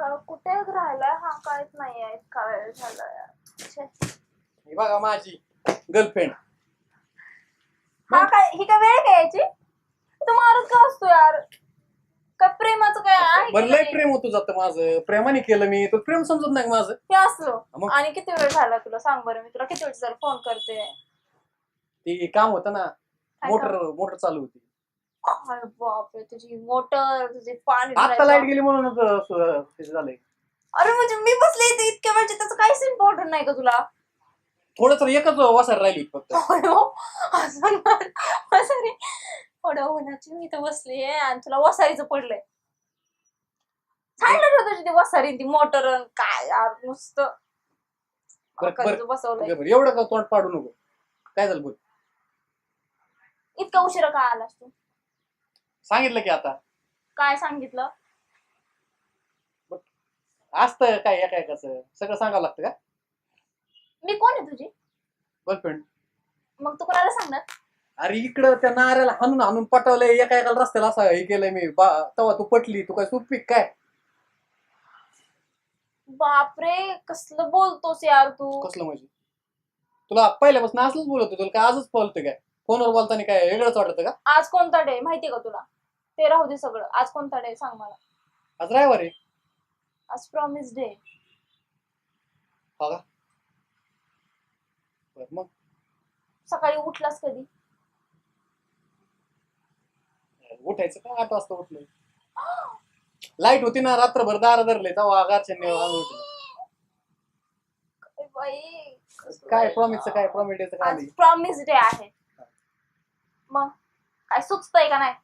कुठे राहिलाय? हा काहीच नाहीये. इतका वेळ झालाय. छे. ही बघा माझी गर्लफ्रेंड हा काय ही काय वेळ काय याची तू मारत का असतो यार? काय प्रेमाचं काय आहे की बरं लय नाही? प्रेम होतं जातं माझं. प्रेमाने केलं मी तो प्रेम समजत नाही का माझं? हे असलो. मग? आणि किती वेळ झाला तुला? सांग बरं मी तुला. किती वेळ झाला? फोन करते. ते काम होतं ना. मोटर मोटर चालू होती. अरे बापरे तुझी मोटर तुझी पाणी आता. लाइट गेली म्हणून त्याचं झालंय. अरे म्हणजे मी बसले इथे इतक्या वेळचे त्याचं काहीच इम्पॉर्टंट नाही का तुला? थोडं तर एकच वासार राहिली फक्त. वसारी थोड्या उन्हाची मी इथं बसली आणि तुला वसारीचं पडलंय. सांगितलं तुझी ती वसारी ती मोटर काय यार नुसतं. बरं, बसवलंय. एवढं का तोंड पाडू नको? काय झालं बोल? इतका उशिरा का आलास तू? सांगितलं की आता. काय सांगितलं? असतं काय एका एकाचं? सगळं सांगावं लागतं का? मी कोण आहे तुझी? गर्लफ्रेंड मग तू कोणाला सांगणार? अरे इकडं त्या नाऱ्याला हाणून हाणून पटवलंय एका एकाला रस्त्याला असं हे केलंय मी. बा तेव्हा तू पटली तू काय सुपी काय? बापरे कसलं बोलतोस यार तू. कसलं म्हणजे? तुला पहिल्यापासून असलंच बोलत होतं, तुला काय आजच बोलतोय काय? फोनवर बोलताना काय वेगळंच वाटतं का? आज कोणता डे? माहितीये का तुला? ते राहू दे सगळं. आज कोणता डे सांग मला. आज रायवर आहे. आज प्रॉमिस डे हो का? बरं, मग. सकाळी उठलास कधी? उठायचं काय आठ वाजता उठलोय. लाइट होती ना रात्रभर दार धरले तेव्हा आणून उठलं. काय बाई? काय बाई. प्रॉमिसचं काय प्रॉमिडेचं काय आज नाही. प्रॉमिस डे आहे. मग? काय सुचतंय का नाही?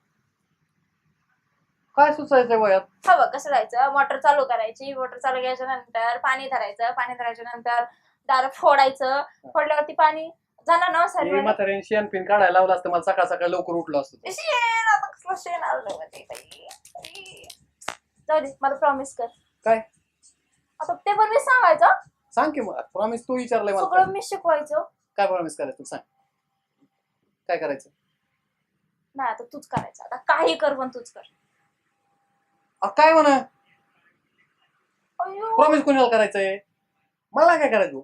काय सुचायचं वयात? हा बघ कसं जायचं मोटर चालू करायची. मोटर चालू केल्याच्यानंतर पाणी धरायचं. पाणी धरायच्या नंतर दार फोडायचं. फोडल्यावरती पाणी जाणार ना हे सर म्हाताऱ्याने शेण पिन काढायला लावलं असतं. मला सकाळ सकाळी लवकर उठलो असतो. शेण आता कसलं शेण आलं मध्ये बाई. बाई. जाऊ दे मला प्रॉमिस कर. काय? आता ते पण मी सांगायचं. सांग की मग. प्रॉमिस तू विचारलंय मला सगळं मी शिकवायचं. काय प्रॉमिस करायचं सांग. काय करायचं? नाही आता तूच करायचं. आता काही कर पण तूच कर. अ, काय म्हणा. प्रॉमिस कोणाला करायचंय? मला काय करायचं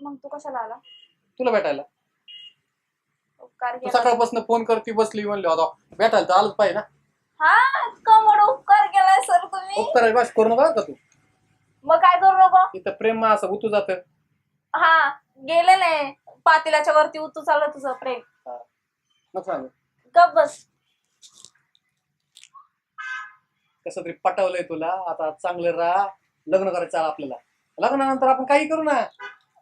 मग तू कशाला आला? तुला भेटायला. उपकार तू केला. सकाळपासून फोन करती बसली म्हणले आता भेटायला तर आलंच पाहिजे ना. हा कमड उपकार केलाय सर तुम्ही. उपकार बस करू नका का तू. मग काय करू नको? इथं प्रेम असं उतू जात. हा गेले नाही पातेल्याच्या वरती उतू चाललं तुझं प्रेम. नको सांगू. गप बस. कसं तरी पटवलंय तुला. आता चांगलं राहा लग्न करायचं आहे आपल्याला. लग्नानंतर आपण काही करू ना.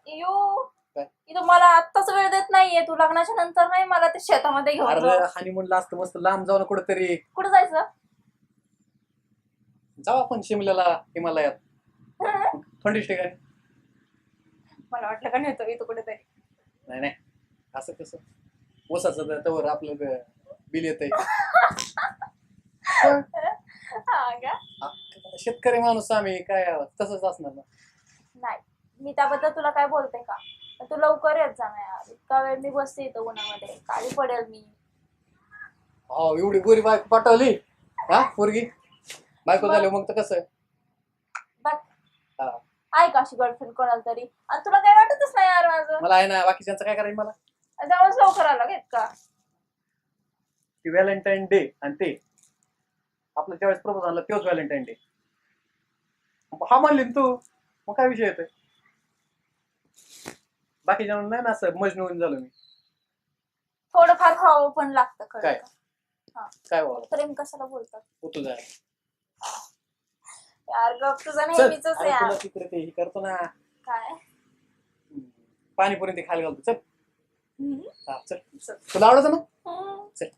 यू काय? इथं मला आत्ताच वेळ देत नाहीये. तू लग्नाच्या नंतर नाही मला ते शेतामध्ये घेऊन अरे जा. हनीमूनला असतं मस्त लांब जाऊन कुठेतरी. कुठं जायचं? जाऊ आपण शिमल्याला हिमालयात. थंडीच ठिकाणी. मला वाटलं का नेतो इथं कुठेतरी. नाही नाही. असं कसं? तर तवर आपलं ब- बिल येत हा का शेतकरी माणूस आम्ही काय तसंच असणार ना? नाही. मी त्याबद्दल तुला काय बोलते का? पण तू लवकर येत जा ना यार. इतका वेळ मी बसते इथं उन्हामध्ये. काळी पडेल मी. हो एवढी गोरी बायको पाठवली? हा पोरगी? बायको झाली मग तर कसं? बघ. हा. आहे का अशी गर्लफ्रेंड कोणाला तरी. आणि तुला काय वाटतच नाही यार माझं? मला आहे ना बाकीच्यांचं काय करायचं मला? त्यामुळेच लवकर आला घेत का ती व्हॅलेंटाईन डे आणि ते. आपलं ज्यावेळेस प्रपोज झाला तेच व्हॅलेंटाईन डे. हा म्हणली ना तू मग काय विषय येतोय? बाकीच्या नाही ना असं मजनू होऊन झालो मी. थोडंफार हवं पण लागतं खरं काय? काय व्हावं प्रेम कशाला बोलतात? होतो जाय यार गप तुझं चल नेहमीच अरे यार. तुला तिकडे ते हे करतो ना. काय? पाणीपुरी ते खायला घालतो. चल. हम्म. हा चल. तुला आवडतं ना? हम्म. चल.